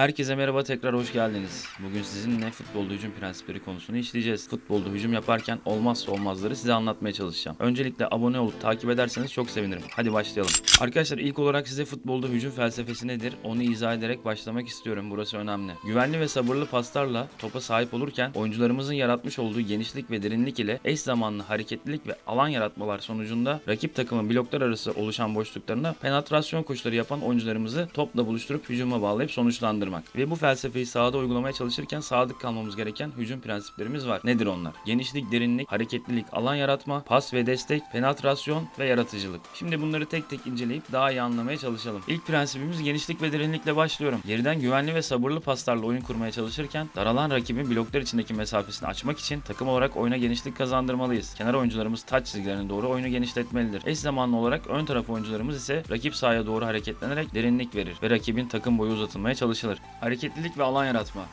Herkese merhaba tekrar hoş geldiniz. Bugün sizinle futbolda hücum prensipleri konusunu işleyeceğiz. Futbolda hücum yaparken olmazsa olmazları size anlatmaya çalışacağım. Öncelikle abone olup takip ederseniz çok sevinirim. Hadi başlayalım. Arkadaşlar ilk olarak size futbolda hücum felsefesi nedir onu izah ederek başlamak istiyorum. Burası önemli. Güvenli ve sabırlı paslarla topa sahip olurken oyuncularımızın yaratmış olduğu genişlik ve derinlik ile eş zamanlı hareketlilik ve alan yaratmalar sonucunda rakip takımın bloklar arası oluşan boşluklarına penetrasyon koşuları yapan oyuncularımızı topla buluşturup hücuma bağlayıp sonuçlandırmak. Ve bu felsefeyi sahada uygulamaya çalışırken sadık kalmamız gereken hücum prensiplerimiz var. Nedir onlar? Genişlik, derinlik, hareketlilik, alan yaratma, pas ve destek, penetrasyon ve yaratıcılık. Şimdi bunları tek tek inceleyip daha iyi anlamaya çalışalım. İlk prensibimiz genişlik ve derinlikle başlıyorum. Geriden güvenli ve sabırlı paslarla oyun kurmaya çalışırken daralan rakibin bloklar içindeki mesafesini açmak için takım olarak oyuna genişlik kazandırmalıyız. Kenar oyuncularımız taç çizgilerine doğru oyunu genişletmelidir. Eş zamanlı olarak ön taraf oyuncularımız ise rakip sahaya doğru hareketlenerek derinlik verir ve rakibin takım boyu uzatılmaya çalışılır. Hareketlilik ve alan yaratma.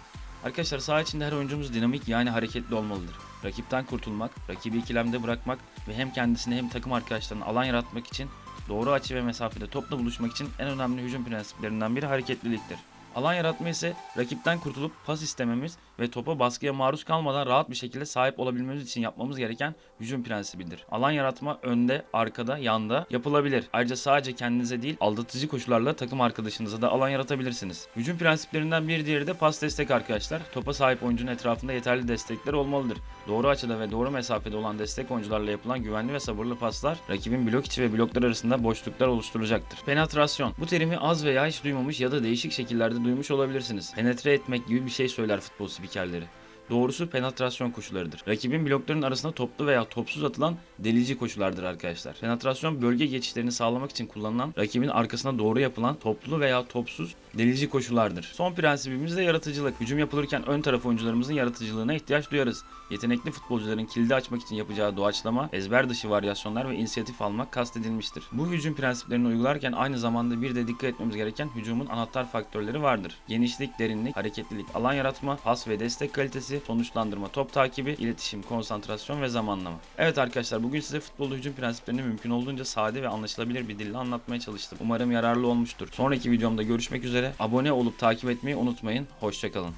Arkadaşlar saha içinde her oyuncumuz dinamik yani hareketli olmalıdır. Rakipten kurtulmak, rakibi ikilemde bırakmak ve hem kendisine hem takım arkadaşlarına alan yaratmak için doğru açı ve mesafede topla buluşmak için en önemli hücum prensiplerinden biri hareketliliktir. Alan yaratma ise rakipten kurtulup pas istememiz ve topa baskıya maruz kalmadan rahat bir şekilde sahip olabilmemiz için yapmamız gereken hücum prensibidir. Alan yaratma önde, arkada, yanda yapılabilir. Ayrıca sadece kendinize değil aldatıcı koşularla takım arkadaşınıza da alan yaratabilirsiniz. Hücum prensiplerinden bir diğeri de pas destek arkadaşlar. Topa sahip oyuncunun etrafında yeterli destekler olmalıdır. Doğru açıda ve doğru mesafede olan destek oyuncularla yapılan güvenli ve sabırlı paslar rakibin blok içi ve bloklar arasında boşluklar oluşturacaktır. Penetrasyon. Bu terimi az veya hiç duymamış ya da değişik şekillerde duymuş olabilirsiniz. Penetre etmek gibi bir şey söyler futbol spikerleri. Doğrusu penetrasyon koşularıdır. Rakibin blokların arasına toplu veya topsuz atılan delici koşulardır arkadaşlar. Penetrasyon bölge geçişlerini sağlamak için kullanılan rakibin arkasına doğru yapılan toplu veya topsuz delici koşulardır. Son prensibimiz de yaratıcılık. Hücum yapılırken ön taraf oyuncularımızın yaratıcılığına ihtiyaç duyarız. Yetenekli futbolcuların kilidi açmak için yapacağı doğaçlama, ezber dışı varyasyonlar ve inisiyatif almak kastedilmiştir. Bu hücum prensiplerini uygularken aynı zamanda bir de dikkat etmemiz gereken hücumun anahtar faktörleri vardır. Genişlik, derinlik, hareketlilik, alan yaratma, pas ve destek kalitesi, sonuçlandırma, top takibi, iletişim, konsantrasyon ve zamanlama. Evet arkadaşlar bugün size futbolda hücum prensiplerini mümkün olduğunca sade ve anlaşılabilir bir dille anlatmaya çalıştım. Umarım yararlı olmuştur. Sonraki videomda görüşmek üzere. Abone olup takip etmeyi unutmayın. Hoşçakalın.